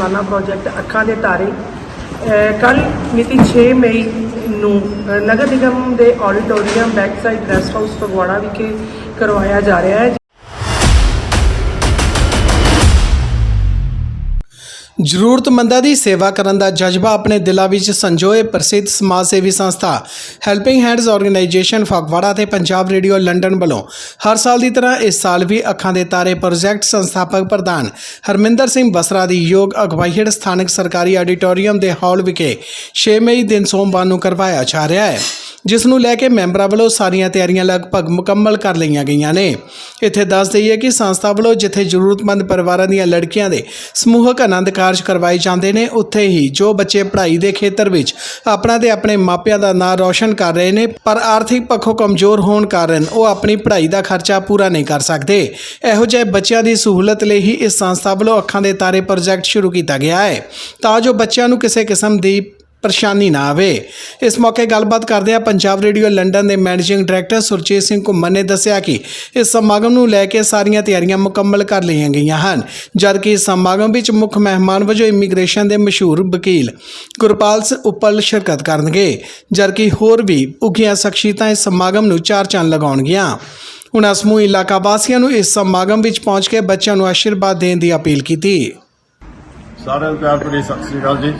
ਸਾਲਾਨਾ ਪ੍ਰੋਜੈਕਟ ਅੱਖਾਂ ਦੇ ਤਾਰੇ। ਕੱਲ ਮਿਤੀ 6 ਮਈ ਨੂੰ ਨਗਰ ਨਿਗਮ ਦੇ auditorium backside rest house Phagwara ਵਿਖੇ ਕਰਵਾਇਆ ਜਾ ਰਿਹਾ ਹੈ ਜ਼ਰੂਰਤਮੰਦਾਂ ਦੀ ਸੇਵਾ ਕਰਨ ਦਾ ਜਜ਼ਬਾ ਆਪਣੇ ਦਿਲਾਂ ਵਿੱਚ ਸੰਜੋਏ ਪ੍ਰਸਿੱਧ ਸਮਾਜ ਸੇਵੀ ਸੰਸਥਾ ਹੈਲਪਿੰਗ ਹੈਂਡਸ ਆਰਗੇਨਾਈਜੇਸ਼ਨ ਫਗਵਾੜਾ ਤੇ ਪੰਜਾਬ ਰੇਡੀਓ ਲੰਡਨ ਵੱਲੋਂ ਹਰ ਸਾਲ ਦੀ ਤਰ੍ਹਾਂ ਇਸ ਸਾਲ ਵੀ ਅੱਖਾਂ ਦੇ ਤਾਰੇ ਪ੍ਰੋਜੈਕਟ ਸੰਸਥਾਪਕ ਪ੍ਰਧਾਨ ਹਰਮਿੰਦਰ ਸਿੰਘ ਬਸਰਾ ਦੀ ਯੋਗ ਅਗਵਾਈ ਹੇਠ ਸਥਾਨਕ ਸਰਕਾਰੀ ਆਡੀਟੋਰੀਅਮ ਦੇ ਹਾਲ ਵਿਖੇ 6 ਮਈ ਦਿਨ ਸੋਮਵਾਰ ਨੂੰ ਕਰਵਾਇਆ ਜਾ ਰਿਹਾ ਹੈ। ਜਿਸ ਨੂੰ ਲੈ ਕੇ ਮੈਂਬਰਾਂ ਵੱਲੋਂ ਸਾਰੀਆਂ ਤਿਆਰੀਆਂ ਲਗਭਗ ਮੁਕੰਮਲ ਕਰ ਲਈਆਂ ਗਈਆਂ ਨੇ। ਇੱਥੇ ਦੱਸ ਦਈਏ ਕਿ ਸੰਸਥਾ ਵੱਲੋਂ ਜਿੱਥੇ ਜ਼ਰੂਰਤਮੰਦ ਪਰਿਵਾਰਾਂ ਦੀਆਂ ਲੜਕੀਆਂ ਦੇ ਸਮੂਹਕ ਆਨੰਦ ਕਾਰਜ ਕਰਵਾਏ ਜਾਂਦੇ ਨੇ, ਉੱਥੇ ਹੀ ਜੋ ਬੱਚੇ ਪੜ੍ਹਾਈ ਦੇ ਖੇਤਰ ਵਿੱਚ ਆਪਣਾ ਤੇ ਆਪਣੇ ਮਾਪਿਆਂ ਦਾ ਨਾਂ ਰੌਸ਼ਨ ਕਰ ਰਹੇ ਨੇ, ਪਰ ਆਰਥਿਕ ਪੱਖੋਂ ਕਮਜ਼ੋਰ ਹੋਣ ਕਾਰਨ ਉਹ ਆਪਣੀ ਪੜ੍ਹਾਈ ਦਾ ਖਰਚਾ ਪੂਰਾ ਨਹੀਂ ਕਰ ਸਕਦੇ। ਇਹੋ ਜਿਹੇ ਬੱਚਿਆਂ ਦੀ ਸਹੂਲਤ ਲਈ ਹੀ ਇਸ ਸੰਸਥਾ ਵੱਲੋਂ ਅੱਖਾਂ ਦੇ ਤਾਰੇ ਪ੍ਰੋਜੈਕਟ ਸ਼ੁਰੂ ਕੀਤਾ ਗਿਆ ਹੈ। ਤਾਂ ਜੋ ਬੱਚਿਆਂ ਨੂੰ ਕਿਸੇ ਕਿਸਮ ਦੀ ਪਰੇਸ਼ਾਨੀ ਨਾ ਆਵੇ। ਇਸ ਮੌਕੇ ਗੱਲਬਾਤ ਕਰਦੇ ਆ ਪੰਜਾਬ ਰੇਡੀਓ ਲੰਡਨ ਦੇ ਮੈਨੇਜਿੰਗ ਡਾਇਰੈਕਟਰ ਸੁਰਜੀਤ ਸਿੰਘ ਘੁੰਮਣ ਨੇ ਦੱਸਿਆ ਕਿ ਇਸ ਸਮਾਗਮ ਨੂੰ ਲੈ ਕੇ ਸਾਰੀਆਂ ਤਿਆਰੀਆਂ ਮੁਕੰਮਲ ਕਰ ਲਈਆਂ ਗਈਆਂ ਹਨ, ਜਦਕਿ ਇਸ ਸਮਾਗਮ ਵਿੱਚ ਮੁੱਖ ਮਹਿਮਾਨ ਵਜੋਂ ਇਮੀਗ੍ਰੇਸ਼ਨ ਦੇ ਮਸ਼ਹੂਰ ਵਕੀਲ ਗੁਰਪਾਲ ਸਿੰਘ ਉੱਪਲ ਸ਼ਿਰਕਤ ਕਰਨਗੇ, ਜਦਕਿ ਹੋਰ ਵੀ ਉੱਘੀਆਂ ਸ਼ਖਸੀਅਤਾਂ ਇਸ ਸਮਾਗਮ ਨੂੰ ਚਾਰ ਚੰਨ ਲਗਾਉਣਗੀਆਂ। ਉਹਨਾਂ ਸਮੂਹ ਇਲਾਕਾ ਵਾਸੀਆਂ ਨੂੰ ਇਸ ਸਮਾਗਮ ਵਿੱਚ ਪਹੁੰਚ ਕੇ ਬੱਚਿਆਂ ਨੂੰ ਆਸ਼ੀਰਵਾਦ ਦੇਣ ਦੀ ਅਪੀਲ ਕੀਤੀ। ਸਾਰਿਆਂ ਨੂੰ ਪਿਆਰ ਭਰੀ ਸਤਿ ਸ੍ਰੀ ਅਕਾਲ ਜੀ।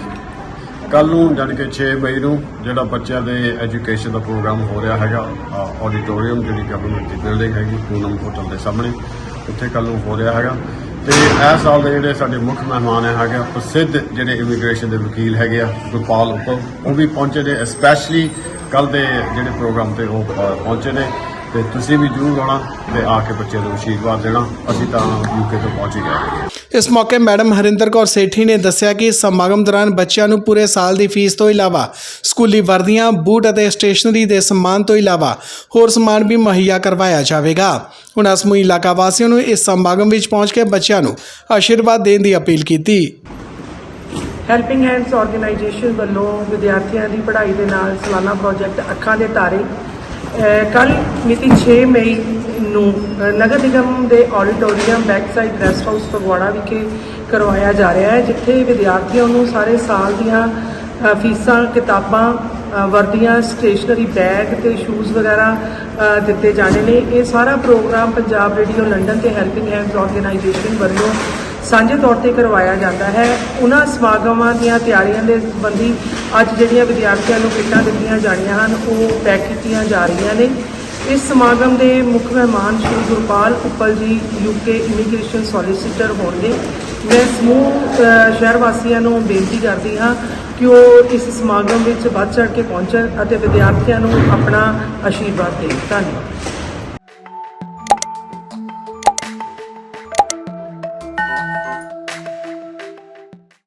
ਕੱਲ ਨੂੰ ਜਾਣੀ ਕਿ 6 ਮਈ ਨੂੰ ਜਿਹੜਾ ਬੱਚਿਆਂ ਦੇ ਐਜੂਕੇਸ਼ਨ ਦਾ ਪ੍ਰੋਗਰਾਮ ਹੋ ਰਿਹਾ ਹੈਗਾ ਆਡੀਟੋਰੀਅਮ ਜਿਹੜੀ ਗਵਰਨਮੈਂਟ ਦੀ ਬਿਲਡਿੰਗ ਹੈਗੀ ਪੂਨਮ ਹੋਟਲ ਦੇ ਸਾਹਮਣੇ ਉੱਥੇ ਕੱਲ ਨੂੰ ਹੋ ਰਿਹਾ ਹੈਗਾ। ਤੇ ਇਸ ਸਾਲ ਦੇ ਜਿਹੜੇ ਸਾਡੇ ਮੁੱਖ ਮਹਿਮਾਨ ਹੈਗੇ ਆ, ਪ੍ਰਸਿੱਧ ਜਿਹੜੇ ਇਮੀਗ੍ਰੇਸ਼ਨ ਦੇ ਵਕੀਲ ਹੈਗੇ ਆ ਗੋਪਾਲ ਉੱਪਲ ਉਹ ਵੀ ਪਹੁੰਚੇ ਨੇ ਸਪੈਸ਼ਲੀ ਕੱਲ ਦੇ ਜਿਹੜੇ ਪ੍ਰੋਗਰਾਮ ਤੇ ਉਹ ਪਹੁੰਚੇ ਨੇ। ਤੇ ਤੁਸੀਂ ਵੀ ਜਰੂਰ ਆਉਣਾ ਤੇ ਆ ਕੇ ਬੱਚਿਆਂ ਨੂੰ ਆਸ਼ੀਰਵਾਦ ਦੇਣਾ। ਅਸੀਂ ਤਾਂ ਯੂਕੇ ਤੋਂ ਪਹੁੰਚ ਹੀ ਗਏ। ਇਸ ਮੌਕੇ ਮੈਡਮ ਹਰਿੰਦਰ ਕੌਰ ਸੇਠੀ ਨੇ ਦੱਸਿਆ ਕਿ ਇਸ ਸਮਾਗਮ ਦੌਰਾਨ ਬੱਚਿਆਂ ਨੂੰ ਪੂਰੇ ਸਾਲ ਦੀ ਫੀਸ ਤੋਂ ਇਲਾਵਾ ਸਕੂਲੀ ਵਰਦੀਆਂ ਬੂਟ ਅਤੇ ਸਟੇਸ਼ਨਰੀ ਦੇ ਸਮਾਨ ਤੋਂ ਇਲਾਵਾ ਹੋਰ ਸਮਾਨ ਵੀ ਮੁਹੱਈਆ ਕਰਵਾਇਆ ਜਾਵੇਗਾ। ਉਹਨਾਂ ਸਮੂਹ ਇਲਾਕਾ ਵਾਸੀਆਂ ਨੂੰ ਇਸ ਸਮਾਗਮ ਵਿੱਚ ਪਹੁੰਚ ਕੇ ਬੱਚਿਆਂ ਨੂੰ ਆਸ਼ੀਰਵਾਦ ਦੇਣ ਦੀ ਅਪੀਲ ਕੀਤੀ। ਹੈਲਪਿੰਗ ਹੈਂਡਸ ਆਰਗੇਨਾਈਜੇਸ਼ਨ ਵੱਲੋਂ ਵਿਦਿਆਰਥੀਆਂ ਦੀ ਪੜ੍ਹਾਈ ਦੇ ਨਾਲ ਸਾਲਾਨਾ ਪ੍ਰੋਜੈਕਟ ਅੱਖਾਂ ਦੇ ਤਾਰੇ ਕੱਲ ਮਿਤੀ 6 ਮਈ ਨੂੰ ਨਗਰ ਨਿਗਮ ਦੇ auditorium backside rest house Phagwara ਵਿਖੇ ਕਰਵਾਇਆ ਜਾ ਰਿਹਾ ਹੈ, ਜਿੱਥੇ ਵਿਦਿਆਰਥੀਆਂ ਨੂੰ ਸਾਰੇ ਸਾਲ ਦੀਆਂ ਫੀਸਾਂ, ਕਿਤਾਬਾਂ ਵਰਦੀਆਂ ਸਟੇਸ਼ਨਰੀ ਬੈਗ ਤੇ ਸ਼ੂਜ਼ ਵਗੈਰਾ ਦਿੱਤੇ ਜਾਣੇ ਨੇ। ਇਹ ਸਾਰਾ ਪ੍ਰੋਗਰਾਮ ਪੰਜਾਬ ਰੇਡੀਓ ਲੰਡਨ ਤੇ ਹੈਲਪਿੰਗ ਹੈਂਡਸ ਆਰਗੇਨਾਈਜੇਸ਼ਨ ਵੱਲੋਂ ਸਾਂਝੇ ਤੌਰ ਤੇ ਕਰਵਾਇਆ ਜਾਂਦਾ ਹੈ। ਉਹਨਾਂ ਸਮਾਗਮਾਂ ਦੀਆਂ ਤਿਆਰੀਆਂ ਦੇ ਸੰਬੰਧੀ ਅੱਜ ਜਿਹੜੀਆਂ ਵਿਦਿਆਰਥੀਆਂ ਨੂੰ ਕਿੱਟਾਂ ਦਿੱਤੀਆਂ ਜਾਣੀਆਂ ਹਨ, ਉਹ ਪੈਕ ਕੀਤੀਆਂ ਜਾ ਰਹੀਆਂ ਨੇ। ਇਸ ਸਮਾਗਮ ਦੇ ਮੁੱਖ ਮਹਿਮਾਨ ਸ਼੍ਰੀ ਗੁਰਪਾਲ ਉੱਪਲ ਜੀ ਯੂਕੇ ਇਮੀਗ੍ਰੇਸ਼ਨ ਸੋਲਿਸਿਟਰ ਹੋਣਗੇ। ਮੈਂ ਸਮੂਹ ਸ਼ਹਿਰ ਵਾਸੀਆਂ ਨੂੰ ਬੇਨਤੀ ਕਰਦੀ ਹਾਂ ਕਿ ਉਹ ਇਸ ਸਮਾਗਮ ਵਿੱਚ ਵੱਧ ਚੜ੍ਹ ਕੇ ਪਹੁੰਚਣ ਅਤੇ ਵਿਦਿਆਰਥੀਆਂ ਨੂੰ ਆਪਣਾ ਆਸ਼ੀਰਵਾਦ ਦੇਣ। ਧੰਨਵਾਦ।